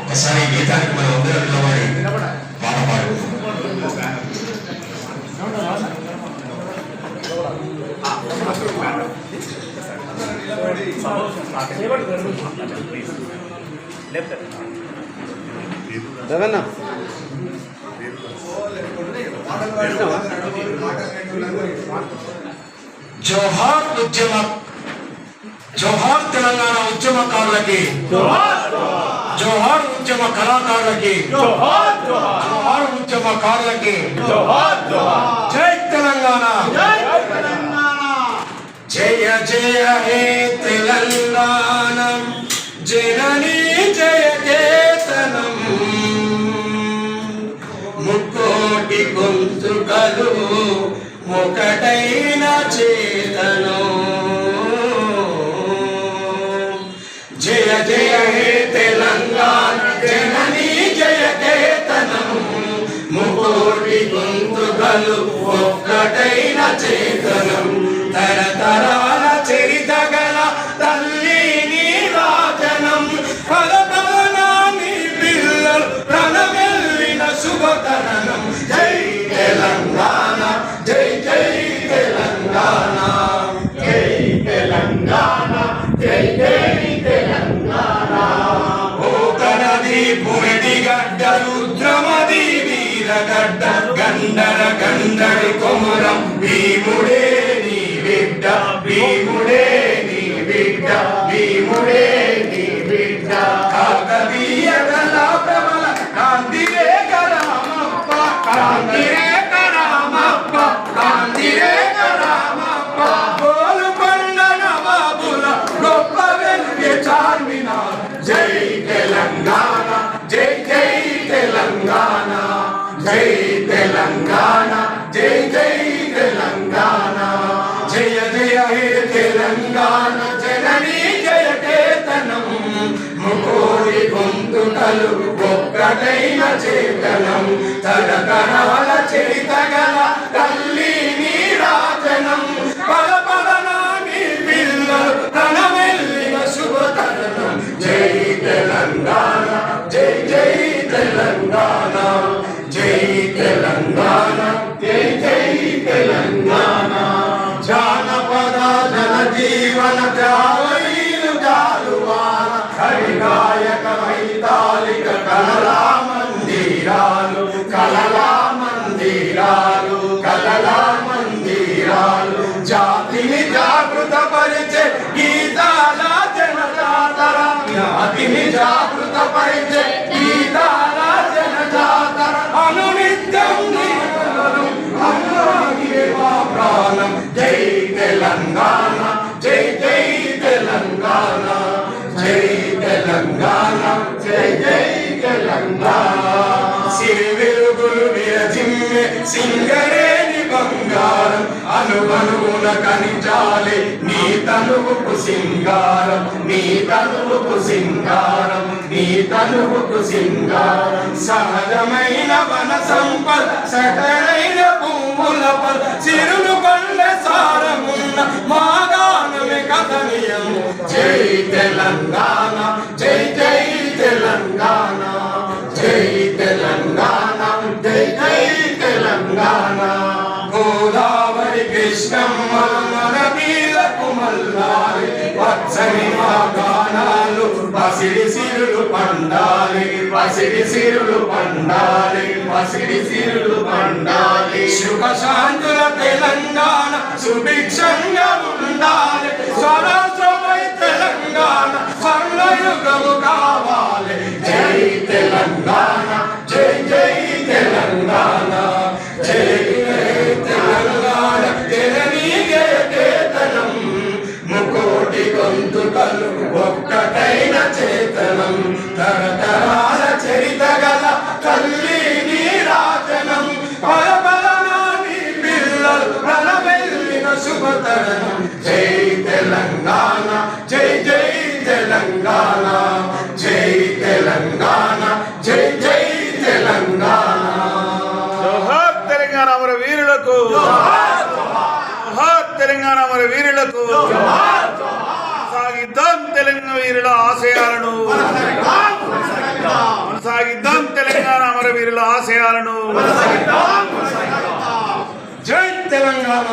ఒకసారి ఈ గీతానికి మనం అందరం నిలబడి పాట పాడుకుందాం జగన్న జోహార్ ఉద్యమ జోహార్ తెలంగాణ ఉద్యమకారులకి జోహార్ ఉద్యమ కళాకారులకి జోహార్ ఉద్యమకారులకి జై తెలంగాణ. జయ జయ హే తెలంగాణ జననీ జయ కేతనం. ముక్కోటి గొంతుకలు ఒకటై గొంతుకలు ఒక్కటైన చేతనం. తరతరాల చరిత గల తల్లి నీ రాజనం పలపలనాని పిల్లలు ప్రణమెల్లిన శుభతరణం. జై తెలంగాణ జై జై తెలంగాణ. గడ్డ గండర గండరి కొమురం. భీముడే నీ బిడ్డ భీముడే నీ బిడ్డ భీముడే జై తెలంగాణ జై జై తెలంగాణ. జయ జయ హే తెలంగాణ జననీ జయ చేతనం ముకోరి గొంతుకలు ఒక్కటైన చేతనం. కలలా మందిరాలు కలలా మందిరాలు జా సింగరేణి బంగారం అనువనువున కనిజాలే నీ తనువుకు సింగారం నీ తనువుకు సింగారం నీ తనువుకు సింగారం. సహజమైన వన సంపద సటరైన పువ్వుల పద చిరులు పండ సారమున్న మాగానమే కథనీయము. జై తెలంగాణ కృష్ణమ్మ మన వీలకు మల్లారి పచ్చని మా గానాలు పసిడి సిరులు పండాలి పసిడి సిరులు పండాలి పసిడి సిరులు పండాలి. సుఖ శాంతుల తెలంగాణ సుభిక్షంగా ఉండాలి. స్వరాష్ట్రమై తెలంగాణ మరి వీరులకు కొనసాగిద్దాం తెలంగాణ వీరుల ఆశయాలను కొనసాగిద్దాం తెలంగాణ మరి వీరుల ఆశయాలను జై తెలంగాణ.